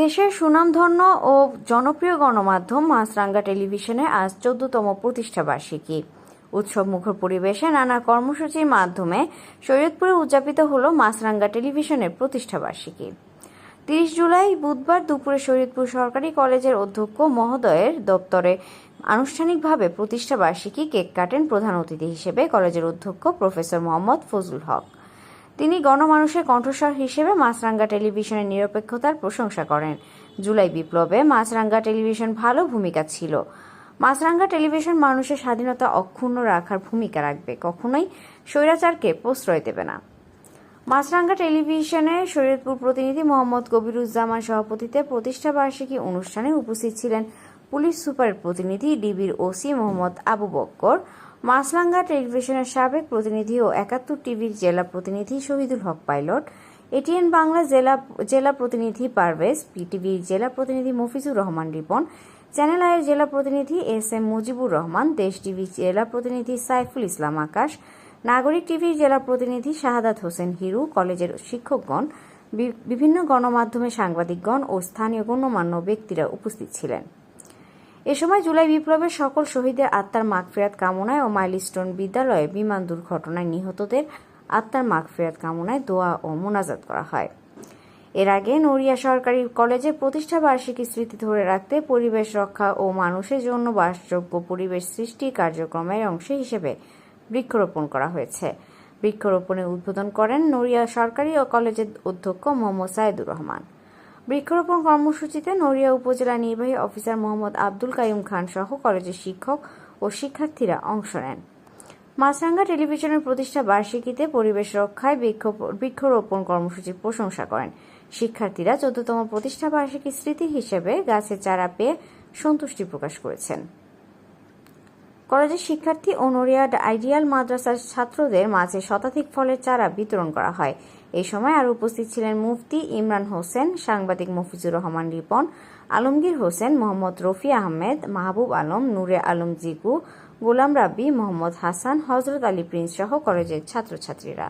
দেশের সুনামধন্য ও জনপ্রিয় গণমাধ্যম মাছরাঙ্গা টেলিভিশনে আজ চোদ্দতম প্রতিষ্ঠা বার্ষিকী। উৎসব মুখর পরিবেশে নানা কর্মসূচির মাধ্যমে শরীয়তপুরে উদযাপিত হল মাছরাঙ্গা টেলিভিশনের প্রতিষ্ঠা বার্ষিকী। তিরিশ জুলাই বুধবার দুপুরে শরীয়তপুর সরকারি কলেজের অধ্যক্ষ মহোদয়ের দপ্তরে আনুষ্ঠানিকভাবে প্রতিষ্ঠা বার্ষিকী কেক কাটেন প্রধান অতিথি হিসেবে কলেজের অধ্যক্ষ প্রফেসর মোহাম্মদ ফজলুল হক। তিনি গণমানুষের কণ্ঠস্বর হিসেবে মাছরাঙ্গা টেলিভিশনের নিরপেক্ষতার প্রশংসা করেন। জুলাই বিপ্লবে মাছরাঙ্গা টেলিভিশন ভালো ভূমিকা ছিল। মাছরাঙ্গা টেলিভিশন মানুষের স্বাধীনতা অক্ষুণ্ণ রাখার ভূমিকা রাখবে, কখনোই স্বৈরাচারকে প্রশ্রয় দেবে না। মাছরাঙ্গা টেলিভিশনে শরীয়তপুর প্রতিনিধি মোহাম্মদ কবিরুজ্জামান সভাপতিতে প্রতিষ্ঠাবার্ষিকী অনুষ্ঠানে উপস্থিত ছিলেন পুলিশ সুপারের প্রতিনিধি ডিবির ওসি মোহাম্মদ আবু বক্কর, মাছরাঙ্গা টেলিভিশনের সাবেক প্রতিনিধি ও একাত্তর টিভির জেলা প্রতিনিধি শহীদুল হক পাইলট, এটিএন বাংলা জেলা জেলা প্রতিনিধি পারভেজ, পিটিভির জেলা প্রতিনিধি মফিজুর রহমান রিপন, চ্যানেল আয়ের জেলা প্রতিনিধি এস এম মুজিবুর রহমান, দেশ টিভি জেলা প্রতিনিধি সাইফুল ইসলাম আকাশ, নাগরিক টিভির জেলা প্রতিনিধি শাহাদাত হোসেন হিরু, কলেজের শিক্ষকগণ বিভিন্ন গণমাধ্যমের সাংবাদিকগণ ও স্থানীয় গণ্যমান্য ব্যক্তিরা উপস্থিত ছিলেন। এ সময় জুলাই বিপ্লবের সকল শহীদের আত্মার মাগফিরাত কামনায় ও মাইলস্টোন বিদ্যালয়ে বিমান দুর্ঘটনায় নিহতদের আত্মার মাগফিরাত কামনায় দোয়া ও মোনাজাত করা হয়। এর আগে নড়িয়া সরকারি কলেজের প্রতিষ্ঠা বার্ষিকী স্মৃতি ধরে রাখতে পরিবেশ রক্ষা ও মানুষের জন্য বাসযোগ্য পরিবেশ সৃষ্টি কার্যক্রমের অংশ হিসেবে বৃক্ষরোপণ করা হয়েছে। বৃক্ষরোপণে উদ্বোধন করেন নড়িয়া সরকারি ও কলেজের অধ্যক্ষ মোহাম্মদ সাইদুর রহমান। বৃক্ষরোপণ কর্মসূচিতে নড়িয়া উপজেলা নির্বাহী অফিসার মোহাম্মদ আব্দুল কাইম খান সহ কলেজের শিক্ষক ও শিক্ষার্থীরা অংশ নেন। মাছরাঙ্গা টেলিভিশনের প্রতিষ্ঠা বার্ষিকীতে পরিবেশ রক্ষায় বৃক্ষ- বৃক্ষরোপণ কর্মসূচির প্রশংসা করেন। শিক্ষার্থীরা চোদ্দতম প্রতিষ্ঠা বার্ষিকী স্মৃতি হিসেবে গাছের চারা পেয়ে সন্তুষ্টি প্রকাশ করেছেন। কলেজের শিক্ষার্থী ও নড়িয়া আইডিয়াল মাদ্রাসার ছাত্রদের মাঝে শতাধিক ফলের চারা বিতরণ করা হয়। এই সময় আর উপস্থিত ছিলেন মুফতি ইমরান হোসেন, সাংবাদিক মফিজুর রহমান রিপন, আলমগীর হোসেন, মোহাম্মদ রফি আহমেদ, মাহবুব আলম, নূরে আলম জিকু গোলাম রাব্বি, মোহাম্মদ হাসান হজরত আলী প্রিন্স সহ কলেজের ছাত্রছাত্রীরা।